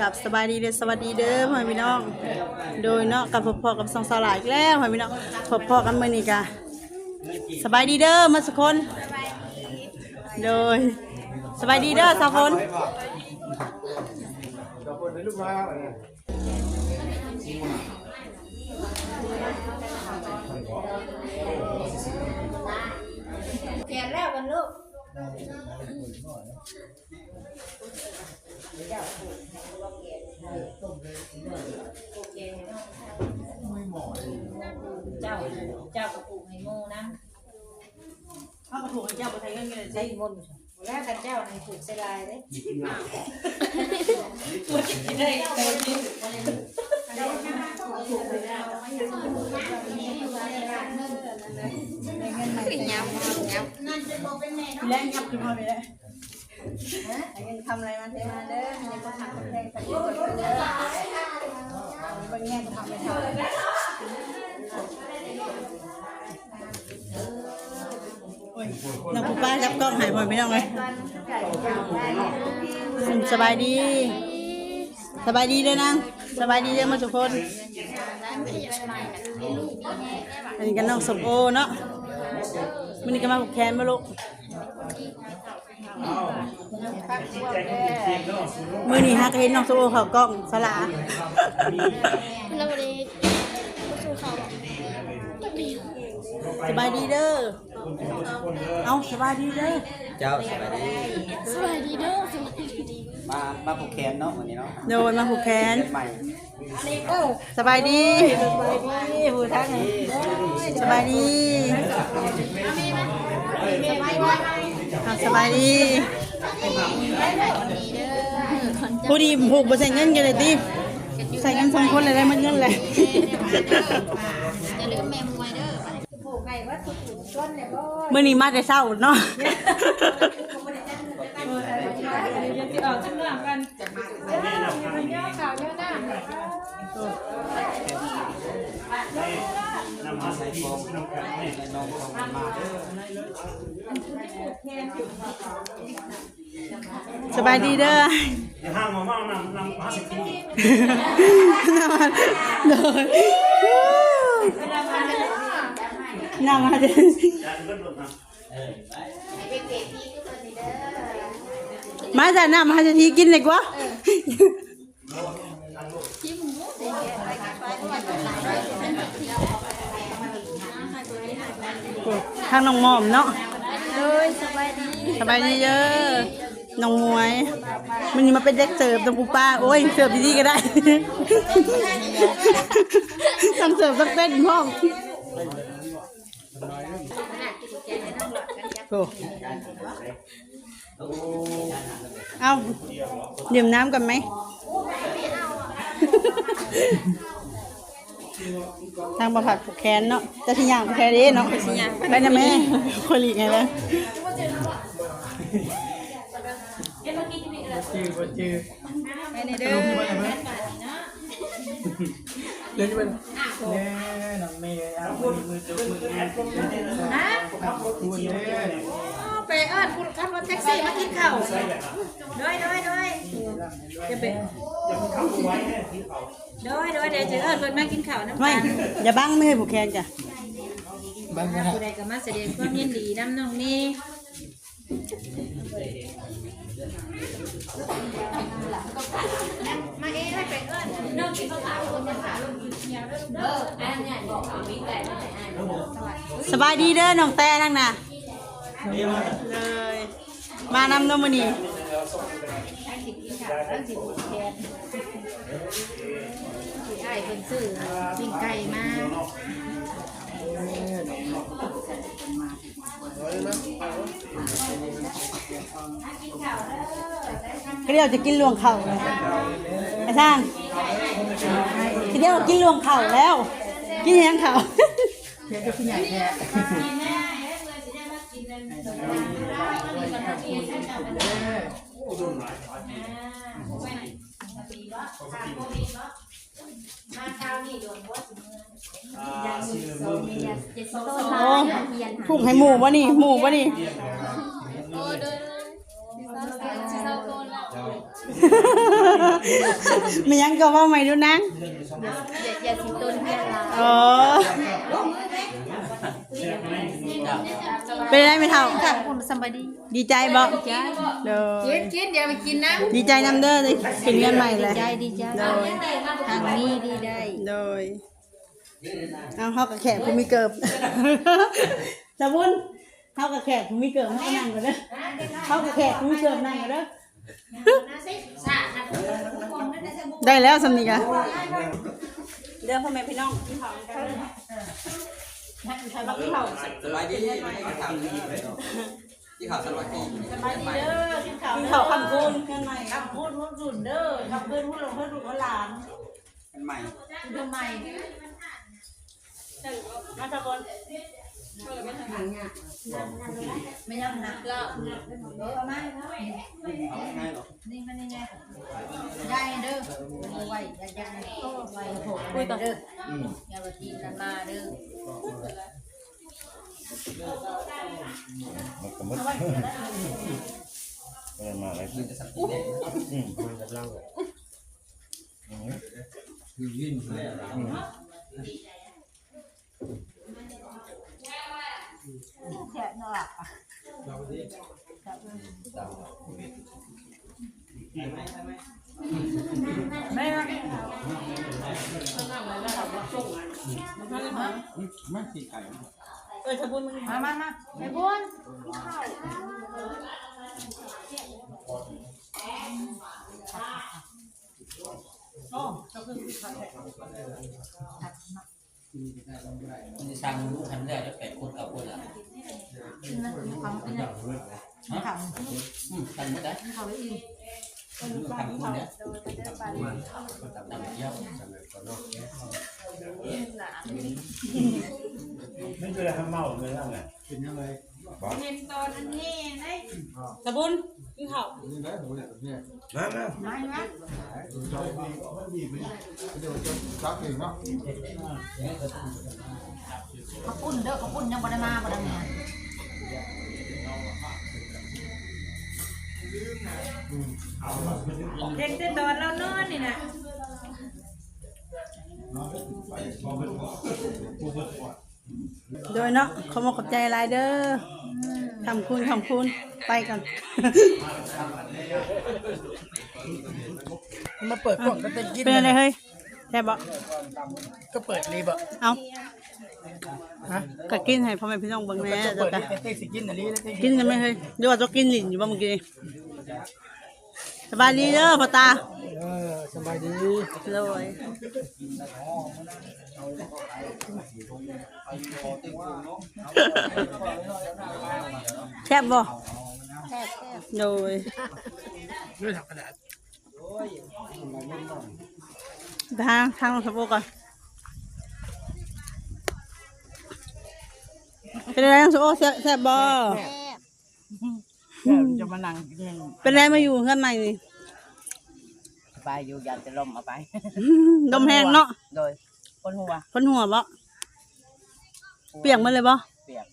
กับสบายดีเด้อสวัสดีเด้อพ่อพี่น้อง โดยเนาะกับพ่อๆกับสองสาวหลายอีกแล้วพ่อพี่น้องพ่อๆกันมื้อนี้กะสบายดีเด้อมาสุกคน โดยสบายดีเด้อสาวฝนเขียนแล้วกันลูก ข้าวกระถูกเจ้าบ่ใช้เงินกันเลยใส่มนต์แล้วกันเจ้าในผูกใส่ลายเลยขึ้นยำยำแรงยับขึ้นมาไปแล้วเงินทำอะไรมาเทมาเด้อในคนทำคนแรกคนเดียวคนเด้อบางแง่ก็ทำไม่ทำ โอ้ย น้องผู้ป้าจับกล้องใหายพ่อแม่พี่น้องเลยไก่ยำได้อืมสบายดี สบายดีเด้อนางสบายดีเด้อมาทุกคน อันนี้ก็น้องสมโอเนาะมันนี้ก็มาผูกแขนมาลูกมือนี้ฮักเห็นน้องสมโอเขากล้องสลาแล้ววันนี้สู้เขาต้องดีสบายดีเด้อ เอาสบายดีเด้อเจ้าสวัสดีสวัสดีเด้อสวัสดีมามาผูกแขนเนาะวันนี้เนาะโดนมาผูกแขนใหม่สบายดีนี่ผู้ทั้งสบายดีอะสบายดีผู้ดีผูกบ่ใส่เงินกันเลยติใส่เงินสองคนเลยได้มันเงินเลย ว่าผูกต้นเนี่ยบ่มื่อนี้มาแต่เช้าเนาะใส่ฟองในนมของมันมาเด้อสบายดีเด้ออย่าห้ามมาว่างนำนำพาสิทีโดยนำมาเด้ ออย่าเพิ่งหลุดนะมาจากน้ำมาจะทีกินเลยกว่าทางน้องหมอมเนาะเลยสบายดีสบายดีเยอะน้องมวย มันนี่มาเป็นเด็กเสิร์ฟตรงปูป้า โอ้ยเสิร์ฟดีๆก็ได้ต้องเสิร์ฟต้องเต้นพร้อ โอ้เอาดื่มน้ำกันไหมทางประผัดผูกแขนเนาะจะที่ย่างผูกแขนเด้เนาะไปนะแม่คนหลีกไงเลยไปในเด้อเล่นเป็น เนี่ยน้องเมย์เอามือมือจุกมือฮะคุณเนี่ยไปเอิ้นคุณขับรถแท็กซี่มากินข้าวด้วยด้วยด้วยจะไปด้วยด้วยเดี๋ยวจะเอิ้นเพิ่นมากินข้าวน้ำไม่ตาลอย่าบังไม่ให้ผูกแขนจ้ะบ้างนะผู้ใดก็มาแสดงความยินดีน้ำน้องนี่มาเอ้ให้ไปเอิ้นนกินข้าวขาคนยังขาลงอยู่เดียวเด้ออันนี้บอกเอามีแต่สบายดีเด้อน้องแต่ทั้งน่ะเลยมานำน้องมือนี่ทั้งสิกินข้าวทั้งสิผูกนไอ้เพิ่นซื้อปิ้งไก่มา เขาเรียวจะกินลวงเข่าเลยไอ้ท่านเขาเรียวกินลวงเข่าแล้ว กินยังเข่าอ่า ชื่อมือมือโอ้ผูกให้หมูวะนี่หมูวะนี่โอ้เดินเลยสิเศร้าโกนแล้วมียังก็ว่าไม่ดูนังอย่าอย่าสิต้นเพื่อนเราอ๋อ เป็นไรไม่เท่าค่ะคุณสบายดีดีใจบ่โดกิยนกินอย่าไปกินนะดีใจนำเด้อได้กินเงินใหม่เลยใจดีใจโดยทางนี้ดีได้โดยเอาเฮากับแขกผู้มีเกิบสะบุญเฮากับแขกผู้มีเกิบเฮาก็นั่งกันเด้อเฮากับแขกผู้มีเกิบนั่งกันเด้อได้แล้วสำนีกะเดี๋ยวพ่อแม่พี่น้องกินข้า วกันเด้อให้ใครมากินข้าสบายดีที่ข่าวที่ข่าวสบายดีสบายดีเด้อกินข้าวกินข้าวคำคูณเงินใหม่คำคูณหุ้นรุ่นเด้อกับเพื่อนหุ้นลงพื่อนลูกเพื่อนหลานกันใหม่ทำไมมาตะบนไม่ยอมหนักก็เออมาง่ายหรอนี่มันยังไงได้เด้อ ไว้อย่าอย่าไว้โผล่คุยต่อเด้ออย่าไปกินกันมาเด้อเออมาอะไรยืนจะสักทีเนี่ยอืมคุยกับเราเลยอืมยืนยืนเลยอืมแค่นอกไม่ตีไก่เออตะบนมึงมามามาไปบุญมันจะสั่งรู้ทันได้แล้วแปดคนเก้าคนละฟังเป็นยังขังอืมทันไม่ได้เขาไปอี กทำคนเนี้ยทำเยอะไม่คืออะไรทำเมาเลยแล้วไงตะบนกินข้าวมามามาไหมเหนียวขาปุ้นเด้อเขาปุ้นยังบ่ได้มาบ่ได้มา เด็กแต่ตอนเรานอนนี่นะโดยเนาะขอมาขอบใจหลายเด้อทำคุณทำคุณไปก่อนมาเปิดกล่องก็เต้นกินเป็นอะไรเฮ้ยแซ่บบ่ก็เปิดรีบอะเอาฮะ ก็กินให้พ่อแม่พี่น้องเบิ่งแหน่ก็เจ้าเปิดก็รีบเต้นสิกินอันนี้แล้วเต้นกินกันไหมเฮ้ยหรือว่าจะกินหลินอยู่บ่เมื่อกี้สบายดีเด้อพ่อตาเออสบายดีเลยแซ่บบ่แซ่บแซ่บโดยด้วยถังกระดาษไปทางทางสะโพกก่อน เป็นอะไรน้องสะโพกแซ่บแซ่บบ่แซ่บแก้วจะมานั่งกินเป็นอะไรมาอยู่ข้างในนี่ไปอยู่ยันจะล่มเอาไปลมแห้งเนาะโดยคนหัวคนหัวบ่เปียกหมาเลยบ่เปียก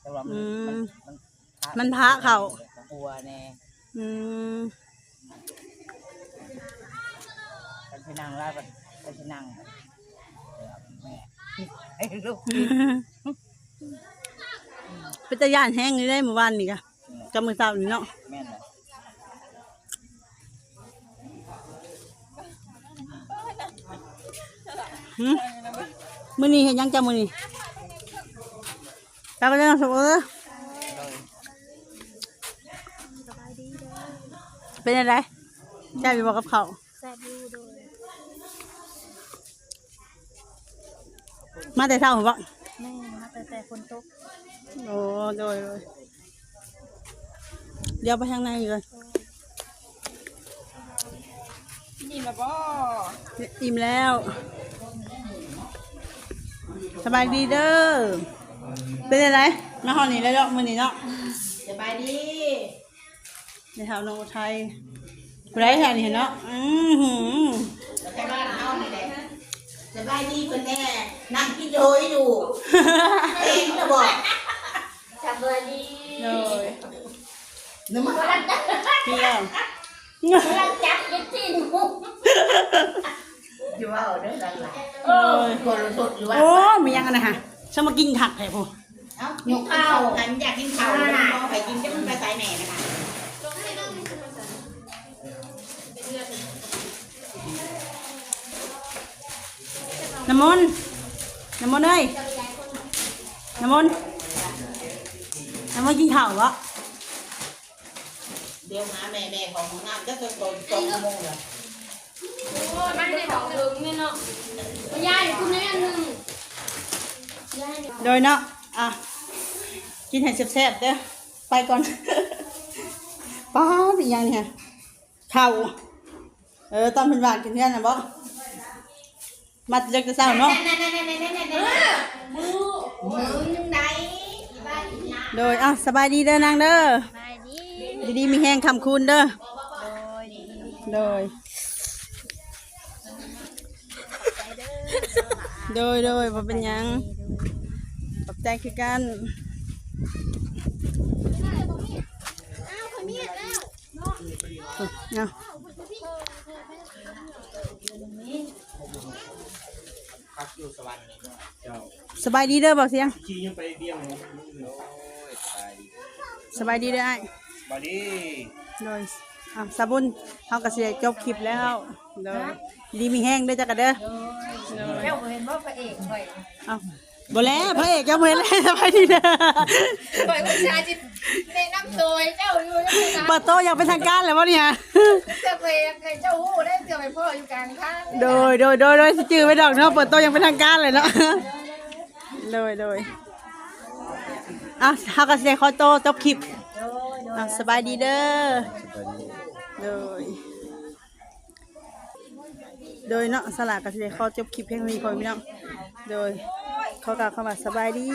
แต่ว่ามันอืมมันมันพระเขาหัวแน่อืมกันที่นั่งไล่ไปกันที่นั่งเดี๋ยวแม่ไอ้ลูก เป็นตะย่านแห้งนี่ได้เมื่อวานนี่กะกับมื้อเช้านี่เนาะแม่นเลยหึมื้อนี้เฮ็ดหยังจ้ะมื้อนี้ตาก็ได้น้องสะโพกเด้อสบายดีเด้อเป็นอะไรแซ่บอยู่บ่กับข้าวแซ่บอยู่โดยมาแต่เช้าเหรอบ่ แม่มาแต่แต่ฝนตกโอ้โดยโดยเดี๋ยวไปทางในอีกเลยนี่มาบ่อิ่มแล้ว สบายดีเด้อ เป็นอะไรมาหอนี่แล้วเนาะมื้อนี้เนาะสบายดีในแถวโนไทยบ่ได้แถวนี้เนาะ อือหือไปบ้านเฮานี่แหละสบายดีเพิ่นแน่ นั่งกินโดยอยู่เองนะบ่สบายดีเลยนึกมาเที่ยวเราจับยัดจีนหูอยู่ว่าเด้อหลานหลานโอ้ยกดสดอยู่ว่าโอ้มียังกันนะฮะฉันมากินผักแท้พอเอ้าหนูข้าวอันอยากกินข้าวนะไปกินจะมันไปสายแหน่นะคะน้ำมนต์ น้ำมนต์เอ้ยน้ำมนต์น้ำมนต์กินข้าวะเดี๋ยวหาแม่แม่ของน้ำจะโตโตสองโมงเลยโอ้ยมันได้ดอกถึงเนี่เนาะยายอยู่คุณแม่หนึ่งยายเนี่ยโดยเนาะอะกินให้แซ่บๆเด้อไปก่อนป้าเป็นยังเนี่ยข้าวเออตอนเป็นหวานกินเพื่อนนะบ่ มาจากจะเศร้าเนาะมือมือยังไงโดยอะสบายดีเด้อนางเด้อดีดีมีแห้งคำคูณเด้อโดยโดยโดยบ่เป็นยังขอบใจคือกันอ้า วคนมีดแล้วเนาะพักอยู่สวรรค์นี่เจ้าสบายดีเด้อบอกเสียงขี่ยังไปเบี้ยงโอ้ยตายสบายดีเด้อไอ้บอดี้โดยอะสาบุญเฮาก็สิได้จบคลิปแล้วโดยดีมีแห้งเด้อจักกันเด้อเจ้าเห็นว่าพระเอกข่อยเอ้าบ่แล้วพระเอกยังบ่เห็นเลยสบายดีเด้อข่อยผู้ชายจิแนะนำตัวให้เจ้าอยู่นะพี่นะเปิดโตะอย่างเป็นทางการแล้วบ่เนี่ยเจ้าไปให้เจ้าหู้ได้ เจ้พ่ออยู่กลางทางโดยโดยโดยโดยสิจื้อไว้ดอกเนาะเปิดโตะย่างเป็นทางการเลยเนาะโดยโดยอะเฮาก็สิได้ขอโตะจบคลิปอะสบายดีเด้อโดยโดยเนาะสลากก็สิได้ขอจบคลิปเพียงนี้พอพี่น้องโดยขอกล่าวคำว่าสบายดี